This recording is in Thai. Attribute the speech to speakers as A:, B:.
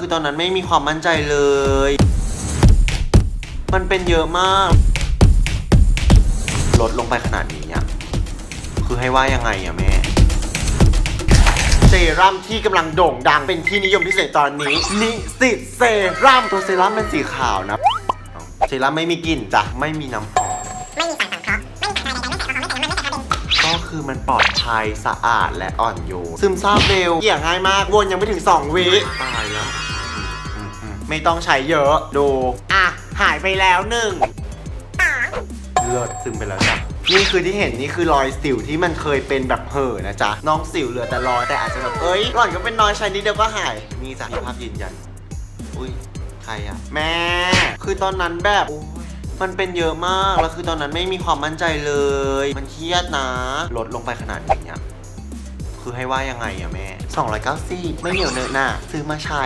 A: คือตอนนั้นไม่มีความมั่นใจเลย มันเป็นเยอะมาก ลดลงไปขนาดนี้อะคือให้ว่ายังไงอะแม่ เซรั่มที่กำลังโด่งดังเป็นที่นิยมที่สุดตอนนี้นิสิตเซรั่มตัวเซรั่มเป็นสีขาวนะ เซรั่มไม่มีกลิ่นจ้ะ ไม่มีน้ำหอม
B: ไม่มีสารสังเคราะห์ไม่มีสารใดๆไม่ใส่แอลกอฮอล์ไม่ใส่น้ำมันไม่ใส่พาราเบน
A: ก็คือมันปลอดภัยสะอาดและอ่อนโยนซึมซาบเร็วเกี่ยง่ายมาก วนยังไม่ถึง 2 วิตายแล้ว ไม่ต้องใช้เยอะดู อะ หายไปแล้วหนึ่งเลือดซึมไปแล้วจ้ะนี่คือที่เห็นนี่คือรอยสิวที่มันเคยเป็นแบบเห่อะนะจ๊ะ น้องสิวเหลือแต่รอยแต่อาจจะแบบเอ้ยหล่อนก็เป็นน้อยใช้นิดเดียวก็หายมีจ้ะมีภาพยืนยันอุ้ยใครอะแม่ คือตอนนั้นแบบโอ้ยมันเป็นเยอะมาก แล้วคือตอนนั้นไม่มีความมั่นใจเลย มันเครียดนะ ลดลงไปขนาดนี้อะคือให้ว่ายังไงอะแม่ 290 ไม่เหนียวเนอะหน้าซื้อมาใช้